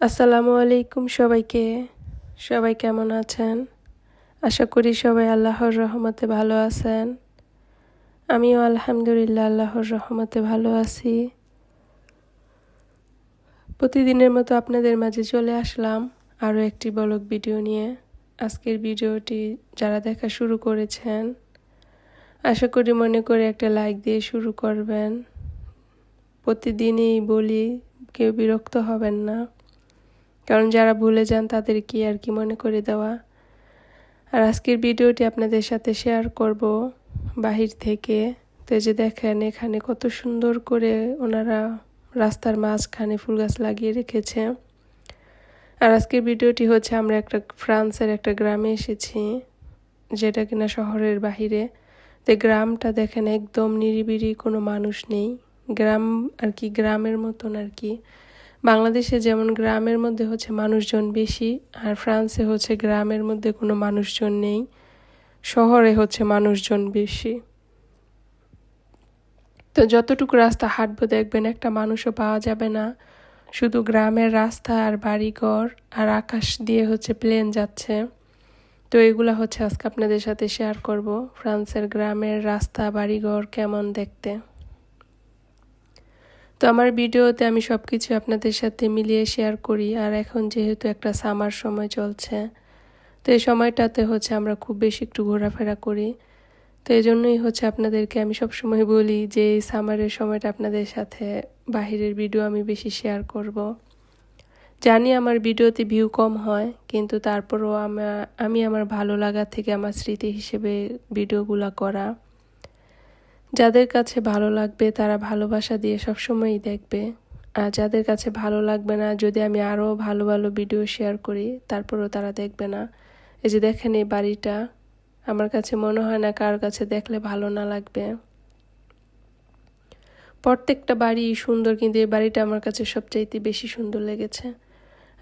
আসসালামু আলাইকুম সবাইকে। সবাই কেমন আছেন? আশা করি সবাই আল্লাহর রহমতে ভালো আছেন। আমিও আলহামদুলিল্লাহ আল্লাহর রহমতে ভালো আছি। প্রতিদিনের মতো আপনাদের মাঝে চলে আসলাম আরও একটি বলক ভিডিও নিয়ে। আজকের ভিডিওটি যারা দেখা শুরু করেছেন, আশা করি মনে করে একটা লাইক দিয়ে শুরু করবেন। প্রতিদিনই বলি, কেউ বিরক্ত হবেন না। কারণ যারা ভুলে যান তাদের কি আর কি মনে করে দেওয়া। আর আজকের ভিডিওটি আপনাদের সাথে শেয়ার করব বাহির থেকে। তো যে দেখেন, এখানে কত সুন্দর করে ওনারা রাস্তার মাঝখানে ফুল গাছ লাগিয়ে রেখেছে। আর আজকের ভিডিওটি হচ্ছে, আমরা একটা ফ্রান্সের একটা গ্রামে এসেছি, যেটা কিনা শহরের বাহিরে। তো গ্রামটা দেখেন, একদম নিরিবিরি কোনো মানুষ নেই। গ্রাম আর কি, গ্রামের মতন আর কি। বাংলাদেশে যেমন গ্রামের মধ্যে হচ্ছে মানুষজন বেশি, আর ফ্রান্সে হচ্ছে গ্রামের মধ্যে কোনো মানুষজন নেই, শহরে হচ্ছে মানুষজন বেশি। তো যতটুকু রাস্তা হাঁটবো দেখবেন একটা মানুষও পাওয়া যাবে না। শুধু গ্রামের রাস্তা আর বাড়িঘর আর আকাশ দিয়ে হচ্ছে প্লেন যাচ্ছে। তো এগুলা হচ্ছে আজকে আপনাদের সাথে শেয়ার করব, ফ্রান্সের গ্রামের রাস্তা, বাড়িঘর কেমন দেখতে। তো আমার ভিডিওতে আমি সব কিছু আপনাদের সাথে মিলিয়ে শেয়ার করি। আর এখন যেহেতু একটা সামার সময় চলছে, তো এই সময়টাতে হচ্ছে আমরা খুব বেশি একটু ঘোরাফেরা করি। তো এই জন্যই হচ্ছে আপনাদেরকে আমি সব সময় বলি যে, এই সামারের সময়টা আপনাদের সাথে বাহিরের ভিডিও আমি বেশি শেয়ার করব। জানি আমার ভিডিওতে ভিউ কম হয়, কিন্তু তারপরও আমি আমার ভালো লাগা থেকে আমার স্মৃতি হিসেবে ভিডিওগুলো করা। যাদের কাছে ভালো লাগবে, তারা ভালোবাসা দিয়ে সবসময়ই দেখবে। আর যাদের কাছে ভালো লাগবে না, যদি আমি আরও ভালো ভালো ভিডিও শেয়ার করি, তারপরও তারা দেখবে না। এই যে দেখেন এই বাড়িটা, আমার কাছে মনে হয় না কার কাছে দেখলে ভালো না লাগবে। প্রত্যেকটা বাড়ি সুন্দর, কিন্তু এই বাড়িটা আমার কাছে সবচাইতে বেশি সুন্দর লেগেছে।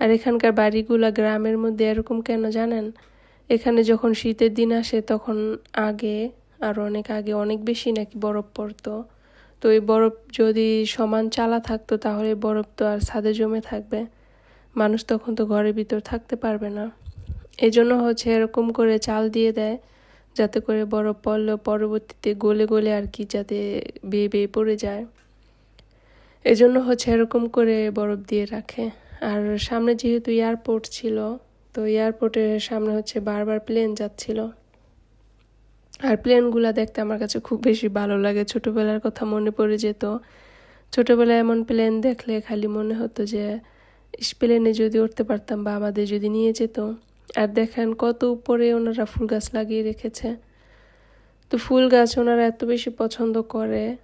আর এখানকার বাড়িগুলা গ্রামের মধ্যে এরকম কেন জানেন? এখানে যখন শীতের দিন আসে, তখন আগে আর অনেক আগে অনেক বেশি নাকি বরফ পড়তো। তো এই বরফ যদি সমান চালা থাকতো তাহলে বরফ তো আর ছাদে জমে থাকবে। মানুষ তখন তো ঘরের ভিতর থাকতে পারবে না। এই জন্য হচ্ছে এরকম করে চাল দিয়ে দেয়, যাতে করে বরফ পড়লেও পরবর্তীতে গলে গলে আর কি যাতে বেয়ে বেয়ে পড়ে যায়। এজন্য হচ্ছে এরকম করে বরফ দিয়ে রাখে। আর সামনে যেহেতু এয়ারপোর্ট ছিল, তো এয়ারপোর্টের সামনে হচ্ছে বারবার প্লেন যাচ্ছিল। আর প্লেনগুলো দেখতে আমার কাছে খুব বেশি ভালো লাগে। ছোটোবেলার কথা মনে পড়ে যেত। ছোটোবেলায় এমন প্লেন দেখলে খালি মনে হতো যে প্লেনে যদি উঠতে পারতাম বা আমাদের যদি নিয়ে যেত। আর দেখেন কত উপরে ওনারা ফুল গাছ লাগিয়ে রেখেছে। তো ফুল গাছ ওনারা এত বেশি পছন্দ করে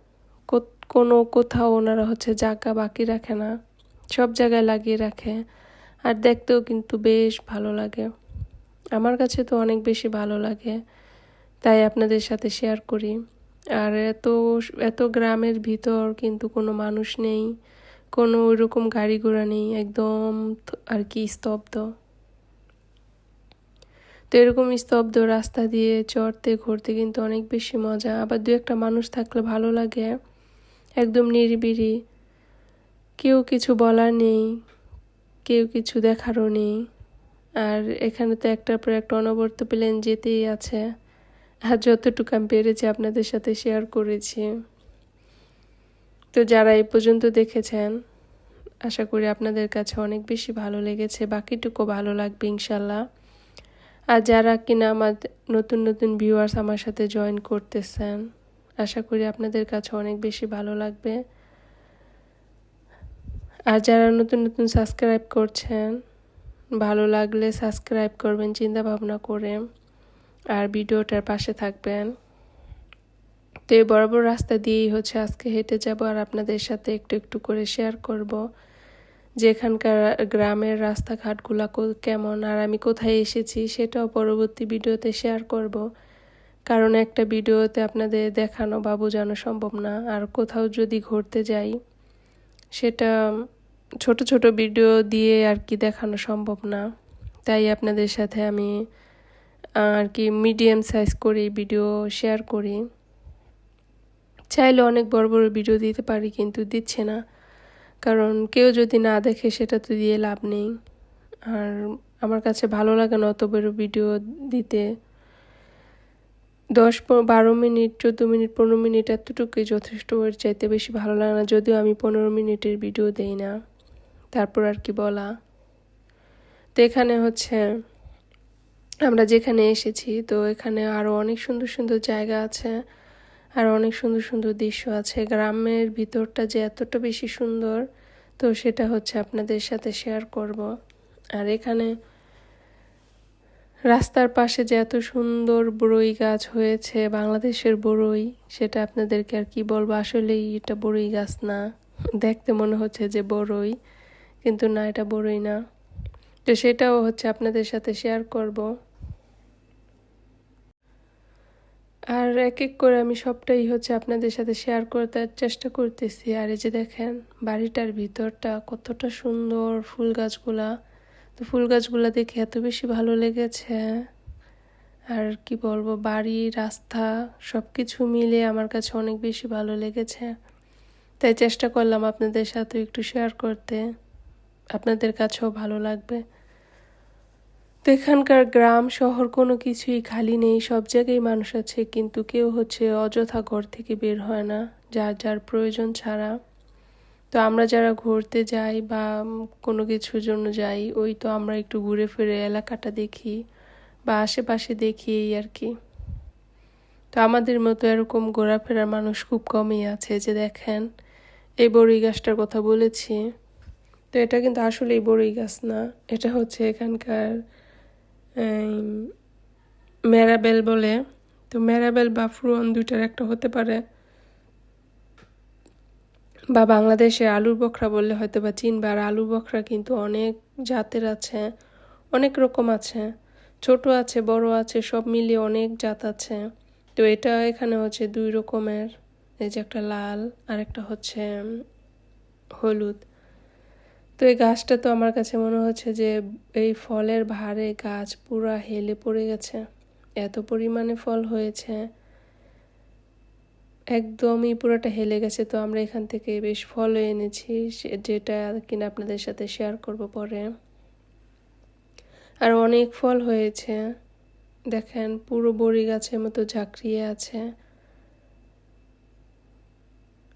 কোনো কোথাও ওনারা হচ্ছে জায়গা বাকি রাখে না। সব জায়গায় লাগিয়ে রাখে। আর দেখতেও কিন্তু বেশ ভালো লাগে। আমার কাছে তো অনেক বেশি ভালো লাগে। তাই আপনাদের সাথে শেয়ার করি। আর এত এত গ্রামের ভিতর কিন্তু কোনো মানুষ নেই, কোনো ওইরকম গাড়ি ঘোড়া নেই, একদম আর কি স্তব্ধ। তো এরকম স্তব্ধ রাস্তা দিয়ে চড়তে, ঘুরতে কিন্তু অনেক বেশি মজা। আবার দু একটা মানুষ থাকলে ভালো লাগে, একদম নিরিবিরি কেউ কিছু বলার নেই, কেউ কিছু দেখারও নেই। আর এখানে তো একটার পর একটা অনবর্ত প্লেন যেতেই আছে। আর যতটুকু আমি পেরেছি আপনাদের সাথে শেয়ার করেছি। তো যারা এই পর্যন্ত দেখেছেন, আশা করি আপনাদের কাছে অনেক বেশি ভালো লেগেছে, বাকিটুকু ভালো লাগবে ইনশাল্লাহ। আর যারা কিনা আমার নতুন নতুন ভিউয়ার্স আমার সাথে জয়েন করতেছেন, আশা করি আপনাদের কাছে অনেক বেশি ভালো লাগবে। আর যারা নতুন নতুন সাবস্ক্রাইব করছেন, ভালো লাগলে সাবস্ক্রাইব করবেন চিন্তা ভাবনা করে। আর ভিডিওটার পাশে থাকবেন। তো এই বড় রাস্তা দিয়েই হচ্ছে আজকে হেঁটে যাব আর আপনাদের সাথে একটু একটু করে শেয়ার করব। যে এখানকার গ্রামের রাস্তাঘাটগুলো কেমন আর আমি কোথায় এসেছি সেটাও পরবর্তী ভিডিওতে শেয়ার করব। কারণ একটা ভিডিওতে আপনাদের দেখানো বা বোঝানো সম্ভব না। আর কোথাও যদি ঘুরতে যাই, সেটা ছোট ছোট ভিডিও দিয়ে আর কি দেখানো সম্ভব না। তাই আপনাদের সাথে আমি আর কি মিডিয়াম সাইজ করে ভিডিও শেয়ার করি। চাইলে অনেক বড় বড় ভিডিও দিতে পারি, কিন্তু দিচ্ছে না। কারণ কেউ যদি না দেখে, সেটা তো দিয়ে লাভ নেই। আর আমার কাছে ভালো লাগে না অত বড় ভিডিও দিতে। দশ বারো মিনিট, চোদ্দ মিনিট, পনেরো মিনিট এতটুকুই যথেষ্ট ওর চাইতে বেশি ভালো লাগে না। যদিও আমি পনেরো মিনিটের ভিডিও দেই না। তারপর আর কি বলা। তো এখানে হচ্ছে আমরা যেখানে এসেছি, তো এখানে আরও অনেক সুন্দর সুন্দর জায়গা আছে, আর অনেক সুন্দর সুন্দর দৃশ্য আছে। গ্রামের ভিতরটা যে এতটা বেশি সুন্দর, তো সেটা হচ্ছে আপনাদের সাথে শেয়ার করব। আর এখানে রাস্তার পাশে যে এত সুন্দর বড়ই গাছ হয়েছে, বাংলাদেশের বড়ই সেটা আপনাদেরকে আর কি বলব? আসলেই এটা বড়ই গাছ না। দেখতে মনে হচ্ছে যে বড়ই কিন্তু না, এটা বড়ই না। তো সেটাও হচ্ছে আপনাদের সাথে শেয়ার করব। আর এক এক করে আমি সবটাই হচ্ছে আপনাদের সাথে শেয়ার করতে চেষ্টা করতেছি। আর এই যে দেখেন, বাড়িটার ভিতরটা কতটা সুন্দর ফুল গাছগুলা। তো ফুল গাছগুলা দেখে এত বেশি ভালো লেগেছে। আর কি বলব, বাড়ি, রাস্তা সব কিছু মিলে আমার কাছে অনেক বেশি ভালো লেগেছে। তাই চেষ্টা করলাম আপনাদের সাথে একটু শেয়ার করতে। আপনাদের কাছেও ভালো লাগবে। তো এখানকার গ্রাম, শহর কোনো কিছুই খালি নেই, সব জায়গায় মানুষ আছে, কিন্তু কেউ হচ্ছে অযথা ঘর থেকে বের হয় না, যার যার প্রয়োজন ছাড়া। তো আমরা যারা ঘুরতে যাই বা কোনো কিছুর জন্য যাই, ওই তো আমরা একটু ঘুরে ফিরে এলাকাটা দেখি বা আশেপাশে দেখি এই আর কি। তো আমাদের মতো এরকম ঘোরাফেরার মানুষ খুব কমই আছে, যে দেখেন, এই বড়ই গাছটার কথা বলেছি। তো এটা কিন্তু আসলে বড়ই গাছ না, এটা হচ্ছে এখানকার ম্যারাবেল বলে। তো ম্যারাবেল বা ফ্রুয়ন দুইটার একটা হতে পারে। বা বাংলাদেশে আলুর বখরা বললে হয়তো বা চিনবা আর আলুর বখরা কিন্তু অনেক জাতের আছে, অনেক রকম আছে। ছোট আছে, বড় আছে, সব মিলিয়ে অনেক জাত আছে। তো এটা এখানে হচ্ছে দুই রকমের। এই যে একটা লাল আর একটা হচ্ছে হলুদ। তো এই গাছটা তো আমার কাছে মনে হচ্ছে যে এই ফলের ভারে গাছ পুরা হেলে পড়ে গেছে। এত পরিমাণে ফল হয়েছে। একদমই পুরোটা হেলে গেছে। তো আমরা এখান থেকে বেশ ফলও এনেছি যেটা কিনা আপনাদের সাথে শেয়ার করব পরে। আর অনেক ফল হয়েছে। দেখেন পুরো বড়ি গাছের মতো ঝাঁকড়িয়ে আছে।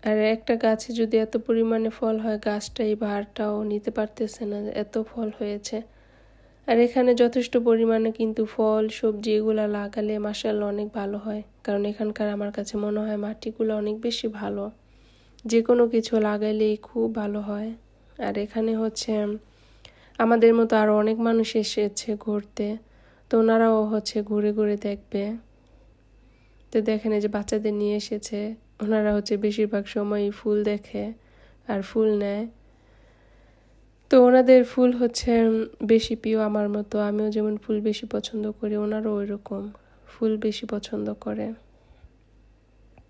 আর একটা গাছে যদি এত পরিমাণে ফল হয়, গাছটা এই ভারটাও নিতে পারতেছে না, এত ফল হয়েছে। আর এখানে যথেষ্ট পরিমাণে কিন্তু ফল, সবজি এগুলো লাগালে মাসাল অনেক ভালো হয়। কারণ এখানকার আমার কাছে মনে হয় মাটিগুলো অনেক বেশি ভালো। যে কোনো কিছু লাগাইলেই খুব ভালো হয়। আর এখানে হচ্ছে, আমাদের মতো আরও অনেক মানুষ এসেছে ঘুরতে। তো ওনারাও হচ্ছে ঘুরে ঘুরে দেখবে। তো দেখেন এই যে বাচ্চাদের নিয়ে এসেছে। ওনারা হচ্ছে বেশিরভাগ সময় ফুল দেখে আর ফুল নেয়। তো ওনাদের ফুল হচ্ছে বেশি প্রিয় আমার মতো। আমিও যেমন ফুল বেশি পছন্দ করি, ওনারও ওই রকম ফুল বেশি পছন্দ করে।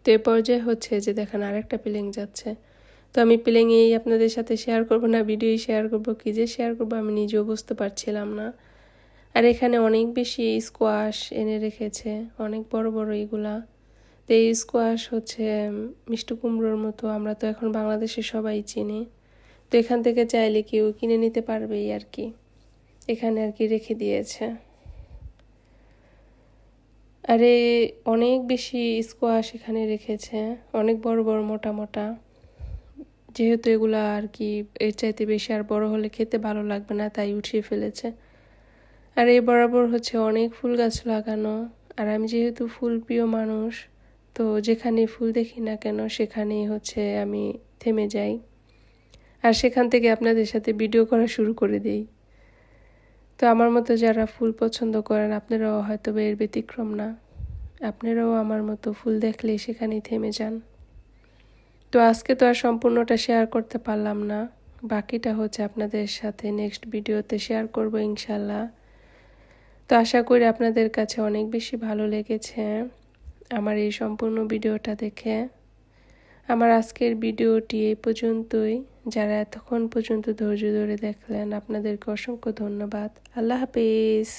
তো এ পর্যায়ে হচ্ছে যে দেখেন আরেকটা প্লেং যাচ্ছে। তো আমি প্লেংয়েই আপনাদের সাথে শেয়ার করব না, ভিডিওই শেয়ার করব। কি যে শেয়ার করব আমি নিজেও বুঝতে পারছিলাম না। আর এখানে অনেক বেশি স্কোয়াশ এনে রেখেছে, অনেক বড় বড় এগুলা। তো এই স্কোয়াশ হচ্ছে মিষ্টি কুমড়োর মতো, আমরা তো এখন বাংলাদেশে সবাই চিনি। তো এখান থেকে চাইলে কেউ কিনে নিতে পারবেই আর কি। এখানে আর কি রেখে দিয়েছে। আরে, অনেক বেশি স্কোয়াশ এখানে রেখেছে, অনেক বড় বড় মোটা মোটা। যেহেতু এগুলো আর কি এর চাইতে বেশি আর বড় হলে খেতে ভালো লাগবে না, তাই উঠিয়ে ফেলেছে। আর এই বরাবর হচ্ছে অনেক ফুল গাছ লাগানো। আর আমি যেহেতু ফুল প্রিয় মানুষ তো যেখানে ফুল দেখি না কেন, সেখানেই হচ্ছে আমি থেমে যাই। আর সেখান থেকে আপনাদের সাথে ভিডিও করা শুরু করে দিই। তো আমার মতো যারা ফুল পছন্দ করেন, আপনারাও হয়তো এর ব্যতিক্রম না। আপনারাও আমার মতো ফুল দেখলে সেখানেই থেমে যান। তো আজকে তো আর সম্পূর্ণটা শেয়ার করতে পারলাম না। বাকিটা হচ্ছে আপনাদের সাথে নেক্সট ভিডিওতে শেয়ার করব ইনশাল্লাহ। তো আশা করি আপনাদের কাছে অনেক বেশি ভালো লেগেছে। আমার এই সম্পূর্ণ ভিডিওটা দেখে। আমার আজকের ভিডিওটি এই পর্যন্তই। যারা এতক্ষণ পর্যন্ত ধৈর্য ধরে দেখলেন, আপনাদেরকে অসংখ্য ধন্যবাদ। আল্লাহ হাফিজ।